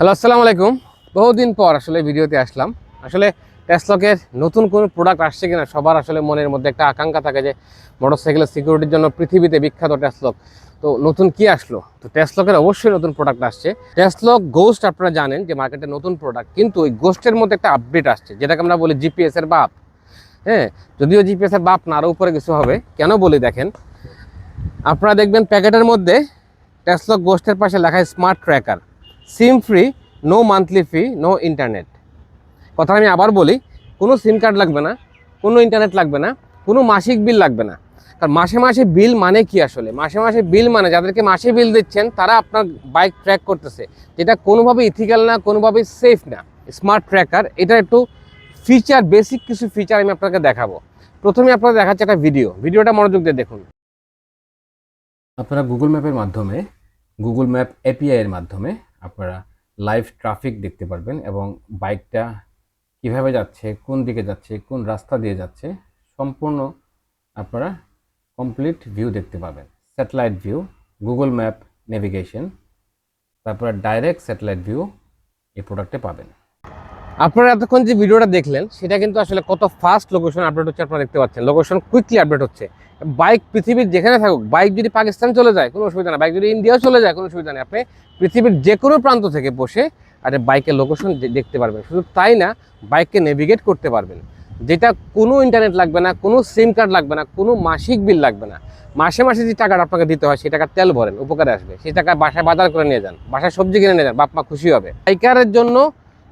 Hello, আসসালামু আলাইকুম। বহুদিন পর আসলে ভিডিওতে আসলাম। আসলে টেসলকের নতুন কোনো প্রোডাক্ট আসছে কিনা সবার আসলে মনের মধ্যে একটা আকাঙ্ক্ষা থাকে যে মোটরসাইকেলের সিকিউরিটির জন্য পৃথিবীতে বিখ্যাত টেসলক তো নতুন কি আসলো? তো টেসলকের অবশ্যই নতুন প্রোডাক্ট আসছে। টেসলক গোস্ট আপনারা জানেন যে মার্কেটে নতুন প্রোডাক্ট কিন্তু ওই গোস্টের মধ্যে একটা আপডেট আসছে, যেটাকে আমরা বলি জিপিএসের বাপ। হ্যাঁ যদিও জিপিএসের বাপ না আরও উপরে কিছু হবে। কেন বলি দেখেন? আপনারা দেখবেন প্যাকেটের মধ্যে টেসলক গোস্টের পাশে লেখা smart tracker SIM free no monthly fee no internet কথা আমি আবার বলি, কোনো সিম কার্ড লাগবে না, কোনো ইন্টারনেট লাগবে না, কোনো মাসিক বিল লাগবে না। কারণ মাসে মাসে বিল মানে কি আসলে? মাসে মাসে বিল মানে যাদেরকে মাসে বিল দিচ্ছেন, তারা আপনার বাইক ট্র্যাক করতেছে। যেটা কোনোভাবে ইথিক্যাল না কোনোভাবে সেফ না। স্মার্ট ট্র্যাকার এটা একটু ফিচার বেসিক কিছু ফিচার আমি আপনাকে দেখাবো। প্রথমে আপনাকে দেখাচ্ছি একটা ভিডিও ভিডিওটা মনোযোগ দিয়ে দেখুন। আপনারা গুগল ম্যাপের মাধ্যমে গুগল ম্যাপ এপিআই এর মাধ্যমে আপনারা লাইভ ট্রাফিক দেখতে পারবেন এবং বাইকটা কীভাবে যাচ্ছে, কোন দিকে যাচ্ছে, কোন রাস্তা দিয়ে যাচ্ছে, সম্পূর্ণ আপনারা কমপ্লিট ভিউ দেখতে পাবেন। Satellite view Google map navigation তারপরে ডাইরেক্ট স্যাটেলাইট ভিউ এই প্রোডাক্টে পাবেন। আপনারা এতক্ষণ যে ভিডিওটা দেখলেন, সেটা কিন্তু আসলে কত ফাস্ট লোকেশন আপডেট হচ্ছে আপনারা দেখতে পাচ্ছেন। লোকেশন কুইকলি আপডেট হচ্ছে। বাইক পৃথিবীর যেখানে থাকুক বাইক যদি পাকিস্তান চলে যায়, কোনো অসুবিধা নেই বাইক যদি ইন্ডিয়াও চলে যায়, কোনো অসুবিধা নেই। আপনি পৃথিবীর যে কোনো প্রান্ত থেকে বসে আর বাইকের লোকেশন দেখতে পারবেন। শুধু তাই না বাইককে নেভিগেট করতে পারবেন। যেটা কোনো ইন্টারনেট লাগবে না, কোনো সিম কার্ড লাগবে না, কোনো মাসিক বিল লাগবে না। মাসে মাসে যে টাকাটা আপনাকে দিতে হয় সেই টাকা তেল ভরেন, উপকারে আসবে। সেই টাকা বাসায় বাজার করে নিয়ে যান, বাসায় সবজি কিনে নিয়ে যান, বাপ মা খুশি হবে। বাইকারের জন্য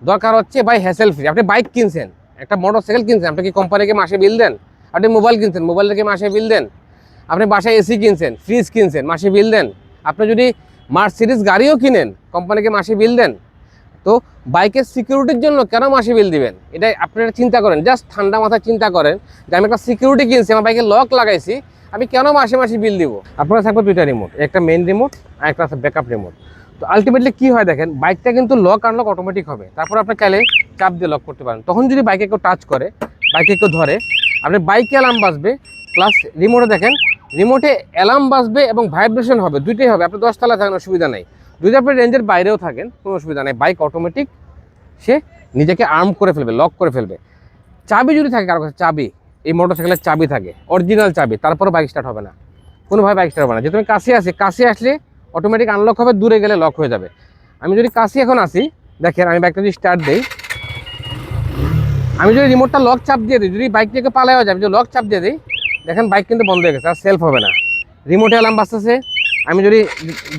দরকার হচ্ছে ভাই হ্যাসেল ফ্রি আপনি বাইক কিনছেন, একটা মোটর সাইকেল কিনছেন, আপনি কি কোম্পানিকে মাসে বিল দেন? আপনি মোবাইল কিনছেন মোবাইলকে মাসে বিল দেন। আপনি বাসায় এসি কিনছেন ফ্রিজ কিনছেন, মাসে বিল দেন। আপনি যদি মার্সিডিস গাড়িও কিনেন কোম্পানিকে মাসে বিল দেন, তো বাইকের সিকিউরিটির জন্য কেন মাসে বিল দিবেন? এটা আপনারা চিন্তা করেন। জাস্ট ঠান্ডা মাথায় চিন্তা করেন যে আমি একটা সিকিউরিটি কিনছি, আমার বাইকে লক লাগাইছি, আমি কেন মাসে মাসে বিল দিব? আপনারা থাকবে দুইটা রিমোট একটা মেন রিমোট আর একটা ব্যাকআপ রিমোট তো আলটিমেটলি কি হয় দেখেন বাইকটা কিন্তু লক আনলক অটোমেটিক হবে। তারপর আপনি চাইলে চাপ দিয়ে লক করতে পারেন। তখন যদি বাইকে কেউ টাচ করে বাইকে কেউ ধরে, আপনি বাইকে অ্যালার্ম বাজবে প্লাস রিমোটে দেখেন রিমোটে অ্যালার্ম বাজবে এবং ভাইব্রেশন হবে, দুইটাই হবে। আপনি দশতলা থাকেন, অসুবিধা নেই। যদি আপনি রেঞ্জের বাইরেও থাকেন, কোনো অসুবিধা নেই। বাইক অটোমেটিক সে নিজেকে আর্ম করে ফেলবে লক করে ফেলবে। চাবি যদি থাকে কারও কাছে, চাবি। এই মোটরসাইকেলের চাবি থাকে অরিজিনাল চাবি তারপরে বাইক স্টার্ট হবে না। কোনোভাবে বাইক স্টার্ট হবে না। যে তুমি কাছে আসি কাছে আসলে অটোমেটিক আনলক হবে, দূরে গেলে লক হয়ে যাবে। আমি যদি কাছে এখন আসি, দেখেন আমি বাইকটা যদি স্টার্ট দিই, আমি যদি রিমোটটা লক চাপ দিয়ে দিই, যদি বাইক থেকে পালাও যাবে যদি লক চাপ দিয়ে দিই, দেখেন বাইক কিন্তু বন্ধ হয়ে গেছে, আর সেলফ হবে না। রিমোটে অ্যালার্ম বাজতেছে, আমি যদি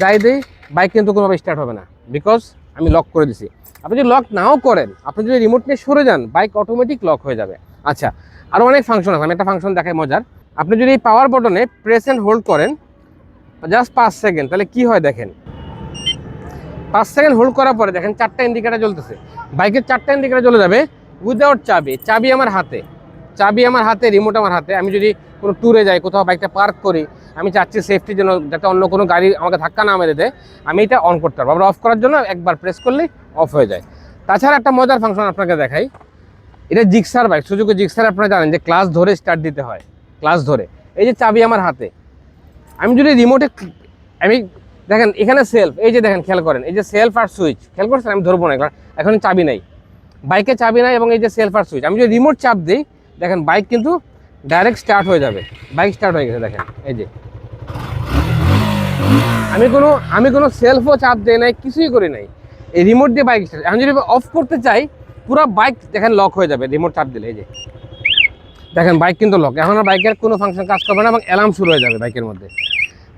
যাই দিই বাইক কিন্তু কোনোভাবে স্টার্ট হবে না বিকজ আমি লক করে দিছি। আপনি যদি লক নাও করেন, আপনি যদি রিমোট নিয়ে সরে যান বাইক অটোমেটিক লক হয়ে যাবে। আচ্ছা আরও অনেক ফাংশন আছে, আমি একটা ফাংশন দেখাই মজার। আপনি যদি পাওয়ার বটনে প্রেস অ্যান্ড হোল্ড করেন জাস্ট পাঁচ সেকেন্ড তাহলে কি হয় দেখেন? পাঁচ সেকেন্ড হোল্ড করার পরে দেখেন চারটা ইন্ডিকেটার জ্বলতেছে। বাইকের চারটা ইন্ডিকেটার জ্বলে যাবে উইদাউট চাবি চাবি আমার হাতে। চাবি আমার হাতে রিমোট আমার হাতে। আমি যদি কোনো ট্যুরে যাই, কোথাও বাইকটা পার্ক করি, আমি চাচ্ছি সেফটির জন্য যাতে অন্য কোনো গাড়ি আমাকে ধাক্কা না মেরে দেয়, আমি এটা অন করতে পারব। আবার অফ করার জন্য একবার প্রেস করলেই অফ হয়ে যায়। তাছাড়া একটা মজার ফাংশন আপনাকে দেখাই। এটা জিক্সার বাইক সুযোগে জিক্সার আপনারা জানেন যে ক্লাস ধরে স্টার্ট দিতে হয়। ক্লাস ধরে। এই যে চাবি আমার হাতে আমি যদি রিমোটে আমি দেখেন এখানে সেলফ এই যে দেখেন খেয়াল করেন, এই যে সেলফ আর সুইচ খেয়াল করছেন? আমি ধরবো না কারণ এখন চাবি নাই। বাইকে চাবি নাই এবং এই যে সেলফ আর সুইচ আমি যদি রিমোট চাপ দিই, দেখেন বাইক কিন্তু ডাইরেক্ট স্টার্ট হয়ে যাবে। বাইক স্টার্ট হয়ে গেছে, দেখেন, এই যে। আমি কোনো আমি কোনো সেলফও চাপ দিই নাই, কিছুই করি নাই। এই রিমোট দিয়ে বাইক স্টার্ট আমি যদি অফ করতে চাই, পুরো বাইক দেখেন লক হয়ে যাবে রিমোট চাপ দিলে, এই যে। দেখেন বাইক কিন্তু লক এখন আর বাইকের কোনো ফাংশন কাজ করবে না এবং অ্যালার্ম শুরু হয়ে যাবে বাইকের মধ্যে।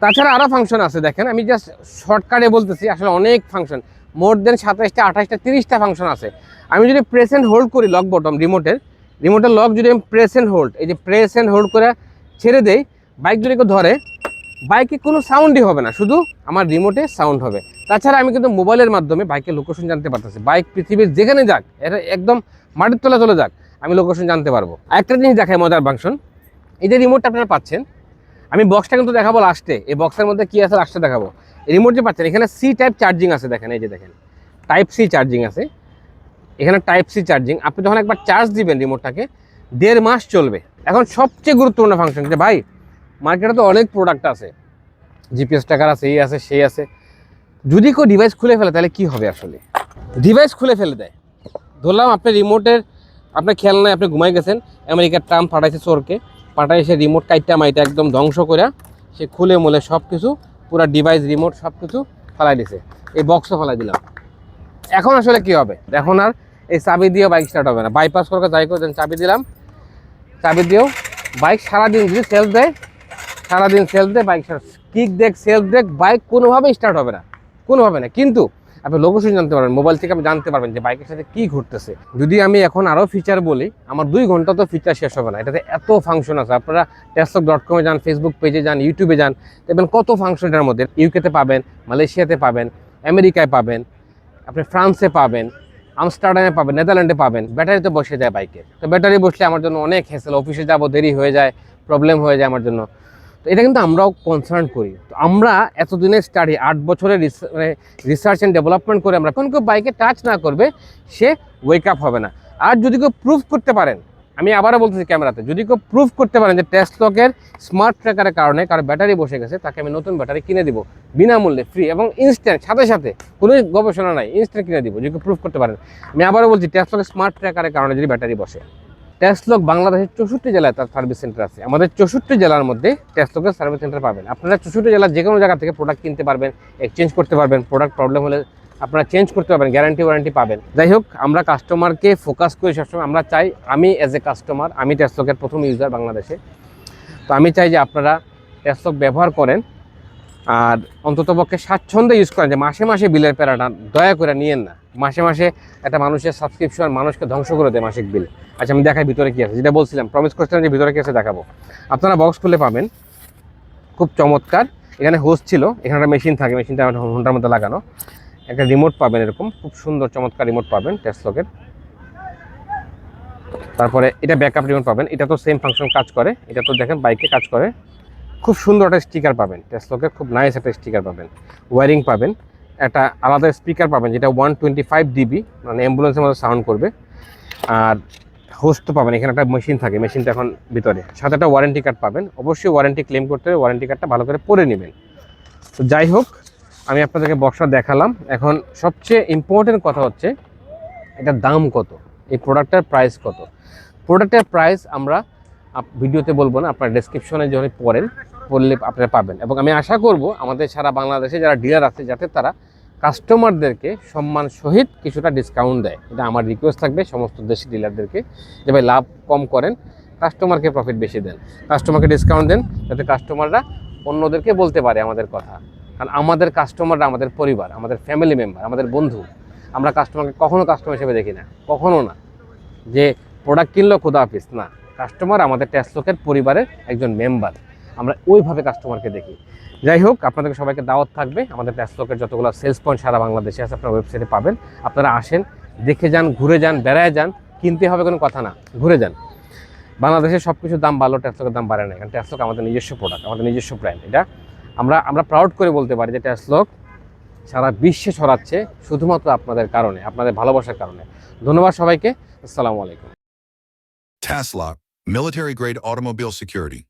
তাছাড়া আরও ফাংশন আছে, দেখেন, আমি জাস্ট শর্টকাটে বলতেছি, আসলে অনেক ফাংশন মোর দেন সাতাইশটা আঠাশটা তিরিশটা ফাংশন আছে। আমি যদি প্রেস অ্যান্ড হোল্ড করি লক বটম রিমোটের রিমোটের লক যদি আমি প্রেস অ্যান্ড হোল্ড এই যে প্রেস অ্যান্ড হোল্ড করে ছেড়ে দেই বাইক যদি কেউ ধরে বাইকে কোনো সাউন্ডই হবে না, শুধু আমার রিমোটে সাউন্ড হবে। তাছাড়া আমি কিন্তু মোবাইলের মাধ্যমে বাইকের লোকেশন জানতে পারতেছি। বাইক পৃথিবীর যেখানে যাক এটা একদম মাটির তলা চলে যাক। আমি লোকেশন জানতে পারব। একটা জিনিস দেখায় মজার ফাংশন এই যে রিমোটটা আপনারা পাচ্ছেন, আমি বক্সটা কিন্তু দেখাবো লাস্টে এই বক্সের মধ্যে কী আছে লাস্টে দেখাবো। রিমোট যে পাচ্ছেন, এখানে সি টাইপ চার্জিং আছে দেখেন, এই যে দেখেন। টাইপ সি চার্জিং আছে। এখানে টাইপ সি চার্জিং আপনি যখন একবার চার্জ দিবেন রিমোটটাকে দেড় মাস চলবে। এখন সবচেয়ে গুরুত্বপূর্ণ ফাংশন যে, ভাই মার্কেটে তো অনেক প্রোডাক্ট আছে। জিপিএস টাকার আছে, এই আছে, সেই আছে। যদি কেউ ডিভাইস খুলে ফেলে, তাহলে কি হবে আসলে? ডিভাইস খুলে ফেলে দেয়। ধরলাম আপনি রিমোটের আপনার খেয়াল নাই, আপনি ঘুমাই গেছেন আমেরিকার ট্রাম্প পাঠাইছে চোরকে পাঠাই সে রিমোট কাইটা মাইটা একদম ধ্বংস করে সে খুলে মুলে সব কিছু পুরো ডিভাইস রিমোট সব কিছু ফেলাই দিছে। এই বক্সও ফেলাই দিলাম। এখন আসলে কি হবে? এখন আর এই চাবি দিয়েও বাইক স্টার্ট হবে না। বাইপাস করে, যাই করে চাবি দিলাম। চাবি দিয়েও বাইক সারাদিন যদি সেলফ দেয়, সারাদিন সেলফ দেয় বাইক কিক দেখ সেলফ দেখ বাইক কোনোভাবেই স্টার্ট হবে না। কোনোভাবে না। কিন্তু আপনি লোকেশন জানতে পারবেন মোবাইল থেকে আপনি জানতে পারবেন যে বাইকের সাথে কি ঘটতেছে। যদি আমি এখন আরও ফিচার বলি, আমার দুই ঘণ্টা তো ফিচার শেষ হবে না। এটাতে এত ফাংশন আছে। আপনারা টেসলক ডট কমে যান ফেসবুক পেজে যান ইউটিউবে যান, দেখবেন কত ফাংশন এটার মধ্যে। ইউকেতে পাবেন মালয়েশিয়াতে পাবেন আমেরিকায় পাবেন, আপনি ফ্রান্সে পাবেন আমস্টারডামে পাবেন নেদারল্যান্ডে পাবেন ব্যাটারিতে বসে যায় বাইকে। তো ব্যাটারি বসলে আমার জন্য অনেক হেসেল অফিসে যাব, দেরি হয়ে যায় প্রবলেম হয়ে যায় আমার জন্য। তো এটা কিন্তু আমরাও কনসার্ন করি। তো আমরা এতদিনের স্টাডি আট বছরের রিসার্চ অ্যান্ড ডেভেলপমেন্ট করে আমরা কোন কেউ বাইকে টাচ না করবে, সে ওয়েক আপ হবে না। আর যদি কেউ প্রুফ করতে পারেন, আমি আবারও বলতেছি ক্যামেরাতে যদি কেউ প্রুফ করতে পারেন যে টেস্টলকের স্মার্ট ট্র্যাকারের কারণে কারও ব্যাটারি বসে গেছে, তাকে আমি নতুন ব্যাটারি কিনে দিব, বিনামূল্যে ফ্রি এবং ইনস্ট্যান্ট সাথে সাথে, কোনো গবেষণা নাই ইনস্ট্যান্ট কিনে দিব, যদি কেউ প্রুফ করতে পারেন। আমি আবারও বলছি টেস্টলকের স্মার্ট ট্র্যাকারের কারণে যদি ব্যাটারি বসে। টেস্টলক বাংলাদেশের চৌষট্টি জেলায় তার সার্ভিস সেন্টার আছে। আমাদের চৌষট্টি জেলার মধ্যে টেস্টলকের সার্ভিস সেন্টার পাবেন। আপনারা চৌষট্টি জেলার যে কোনো জায়গা থেকে প্রোডাক্ট কিনতে পারবেন এক্সচেঞ্জ করতে পারবেন প্রোডাক্ট প্রবলেম হলে আপনারা চেঞ্জ করতে পারবেন গ্যারান্টি ওয়ারেন্টি পাবেন। যাই হোক, আমরা কাস্টমারকে ফোকাস করি সবসময়। আমরা চাই, আমি অ্যাজ এ কাস্টমার আমি টেস্টলকের প্রথম ইউজার বাংলাদেশে। তো আমি চাই যে আপনারা টেস্টলক ব্যবহার করেন আর অন্ততপক্ষে স্বাচ্ছন্দ্যে ইউজ করেন, যে মাসে মাসে বিলের প্যারাটা দয়া করে নিয়েন না। মাসে মাসে একটা মানুষের সাবস্ক্রিপশন মানুষকে ধ্বংস করে দেয় মাসিক বিল আচ্ছা আমি দেখাই ভিতরে কী আছে। যেটা বলছিলাম প্রমিস করছিলাম যে ভিতরে কী আছে দেখাবো। আপনারা বক্স খুলে পাবেন। খুব চমৎকার। এখানে হোস ছিল, এখানে একটা মেশিন থাকে মেশিনটা ঘণ্টার মধ্যে লাগানো। একটা রিমোট পাবেন এরকম, খুব সুন্দর, চমৎকার রিমোট পাবেন টেস্টলকের তারপরে এটা ব্যাকআপ রিমোট পাবেন। এটা তো সেম ফাংশন কাজ করে। এটা তো দেখেন বাইকে কাজ করে। খুব সুন্দর একটা স্টিকার পাবেন টেস্টলকের খুব নাইস একটা স্টিকার পাবেন। ওয়ারিং পাবেন। একটা আলাদা স্পিকার পাবেন, যেটা ওয়ান টোয়েন্টি ফাইভ ডিবি মানে অ্যাম্বুলেন্সের মতো সাউন্ড করবে। আর হোস্ট পাবেন, এখানে একটা মেশিন থাকে মেশিনটা এখন ভিতরে। সাথে একটা ওয়ারেন্টি কার্ড পাবেন। অবশ্যই ওয়ারেন্টি ক্লেম করতে হবে ওয়ারেন্টি কার্ডটা ভালো করে পরে নেবেন। তো যাই হোক, আমি আপনাদেরকে বক্সটা দেখালাম। এখন সবচেয়ে ইম্পর্টেন্ট কথা হচ্ছে, এটার দাম কত? এই প্রোডাক্টের প্রাইস কত? প্রোডাক্টের প্রাইস আমরা ভিডিওতে বলব না, আপনার ডেসক্রিপশনে যখন পড়েন, পড়লে আপনারা পাবেন। এবং আমি আশা করব, আমাদের সারা বাংলাদেশে যারা ডিলার আছে, যাতে তারা কাস্টমারদেরকে সম্মান সহিত কিছুটা ডিসকাউন্ট দেয়। এটা আমার রিকোয়েস্ট থাকবে, সমস্ত দেশি ডিলারদেরকে যে ভাই লাভ কম করেন কাস্টমারকে প্রফিট বেশি দেন। কাস্টমারকে ডিসকাউন্ট দেন, যাতে কাস্টমাররা অন্যদেরকে বলতে পারে আমাদের কথা। কারণ আমাদের কাস্টমাররা আমাদের পরিবার, আমাদের ফ্যামিলি মেম্বার আমাদের বন্ধু। আমরা কাস্টমারকে কখনও কাস্টমার হিসেবে দেখি না কখনও না। যে প্রোডাক্ট কিনলো, খোদা হাফিস না। কাস্টমার আমাদের ট্যাক্সলোকের পরিবারের একজন মেম্বার আমরা ওইভাবে কাস্টমারকে দেখি। যাই হোক আপনাদের সবাইকে দাওয়াত থাকবে। আমাদের ট্যাক্সলোকের যতগুলো সেলস পয়েন্ট সারা বাংলাদেশে আছে আপনার ওয়েবসাইটে পাবেন। আপনারা আসেন দেখে যান ঘুরে যান বেড়ায় যান কিনতে হবে কোনো কথা না ঘুরে যান। বাংলাদেশে সব কিছুর দাম ভালো ট্যাক্সলোকের দাম বাড়ে না কারণ ট্যাক্সলোক আমাদের নিজস্ব প্রোডাক্ট আমাদের নিজস্ব ব্র্যান্ড এটা আমরা আমরা প্রাউড করে বলতে পারি যে ট্যাক্সলোক সারা বিশ্বে ছড়াচ্ছে শুধুমাত্র আপনাদের কারণে আপনাদের ভালোবাসার কারণে। ধন্যবাদ সবাইকে। আসসালামু আলাইকুম। Taslock, military grade automobile security.